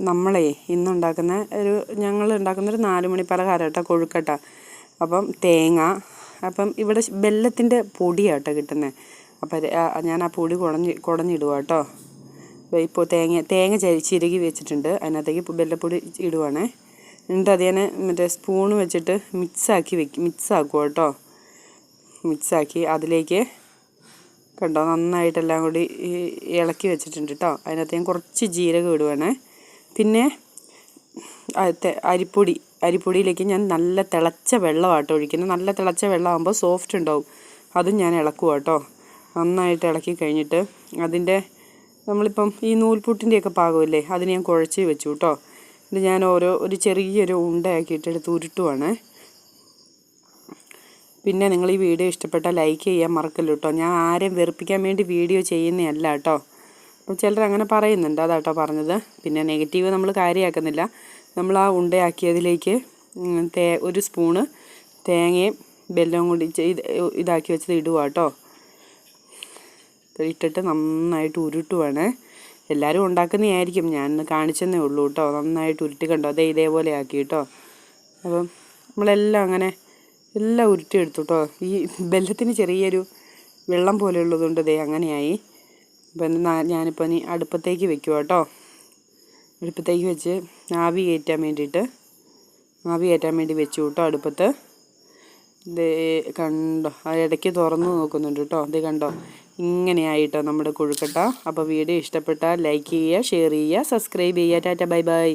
നമ്മളേ ഇന്നുണ്ടാക്കുന്ന ഒരു ഞങ്ങൾ ഉണ്ടാക്കുന്ന ഒരു നാല് മണി പലഹാരം കേട്ടോ കൊഴുക്കട്ട. അപ്പം തേങ്ങ അപ്പം ഇവിടെ ബെല്ലത്തിന്റെ പൊടിയാണ് കേട്ടോ കിട്ടുന്നത് അപ്പം ഞാൻ ആ പൊടി കുടഞ്ഞ് കുടഞ്ഞിടുക കേട്ടോ ഇപ്പോൾ തേങ്ങ തേങ്ങ ചിരകി വെച്ചിട്ടുണ്ട്. അതിനകത്തേക്ക് ബെല്ലപ്പൊടി ഇടുവാണേ. എന്നിട്ട് അത് ഞാൻ മറ്റേ സ്പൂൺ വെച്ചിട്ട് മിക്സാക്കി വെക്കും മിക്സാക്കുക കേട്ടോ മിക്സാക്കി അതിലേക്ക് കണ്ടോ നന്നായിട്ടെല്ലാം കൂടി ഇളക്കി വെച്ചിട്ടുണ്ട് കേട്ടോ അതിനകത്ത് ഞാൻ കുറച്ച് ജീരകം ഇടുവാണേ. പിന്നെ അരിപ്പൊടി. അരിപ്പൊടിയിലേക്ക് ഞാൻ നല്ല തിളച്ച വെള്ളമാട്ടോ ഒഴിക്കുന്നത്. നല്ല തിളച്ച വെള്ളമാകുമ്പോൾ സോഫ്റ്റ് ഉണ്ടാവും. അതും ഞാൻ ഇളക്കുക കേട്ടോ നന്നായിട്ട് ഇളക്കി കഴിഞ്ഞിട്ട് അതിന്റെ നമ്മളിപ്പം ഈ നൂൽപുട്ടിന്റെയൊക്കെ പാകമില്ലേ അതിന് ഞാൻ കുഴച്ച് വെച്ചു കേട്ടോ എന്നിട്ട് ഞാൻ ഓരോ ഒരു ചെറിയൊരു ഉണ്ടയാക്കിയിട്ട് എടുത്ത് ഉരുട്ടുവാണ്. പിന്നെ നിങ്ങൾ ഈ വീഡിയോ ഇഷ്ടപ്പെട്ടാൽ ലൈക്ക് ചെയ്യാൻ മറക്കല്ലോ കേട്ടോ ഞാൻ ആരെയും വെറുപ്പിക്കാൻ വേണ്ടി വീഡിയോ ചെയ്യുന്നതല്ല കേട്ടോ. അപ്പോൾ ചിലർ അങ്ങനെ പറയുന്നുണ്ട്. അതാട്ടോ പറഞ്ഞത്. പിന്നെ നെഗറ്റീവ് നമ്മൾ കാര്യമാക്കുന്നില്ല നമ്മൾ ആ ഉണ്ടയാക്കിയതിലേക്ക് തേ ഒരു സ്പൂണ് തേങ്ങയും ബെല്ലവും കൂടി ഇത് ഇതാക്കി വെച്ചത് ഇടുക കേട്ടോ ഇട്ടിട്ട് നന്നായിട്ട് ഉരുട്ടുവാണ്. എല്ലാവരും ഉണ്ടാക്കുന്നതായിരിക്കും. ഞാൻ കാണിച്ചെന്നേ ഉള്ളൂ കേട്ടോ. നന്നായിട്ട് ഉരുട്ടി കണ്ടോ? അതേ ഇതേപോലെ ആക്കി കേട്ടോ അപ്പം നമ്മളെല്ലാം അങ്ങനെ എല്ലാം ഉരുട്ടിയെടുത്തു കേട്ടോ. ഈ ബെല്ലത്തിന് ചെറിയൊരു വെള്ളം പോലെയുള്ളതുകൊണ്ട് ദേ അങ്ങനെയായി. അപ്പം ഞാനിപ്പോൾ ഇനി അടുപ്പത്തേക്ക് വെക്കുക കേട്ടോ. അടുപ്പത്തേക്ക് വെച്ച് ആവി കയറ്റാൻ വേണ്ടിയിട്ട് ആവി കയറ്റാൻ വേണ്ടി വെച്ചു കേട്ടോ അടുപ്പത്ത്. ഇത് കണ്ടോ ആ ഇടയ്ക്ക് തുറന്ന് നോക്കുന്നുണ്ട് കേട്ടോ. ഇത് കണ്ടോ ഇങ്ങനെയായിട്ടോ നമ്മുടെ കൊഴുക്കട്ട. അപ്പോൾ വീഡിയോ ഇഷ്ടപ്പെട്ടാൽ ലൈക്ക് ചെയ്യുക ഷെയർ ചെയ്യുക സബ്സ്ക്രൈബ് ചെയ്യുക. ടാറ്റ ബൈ ബൈ.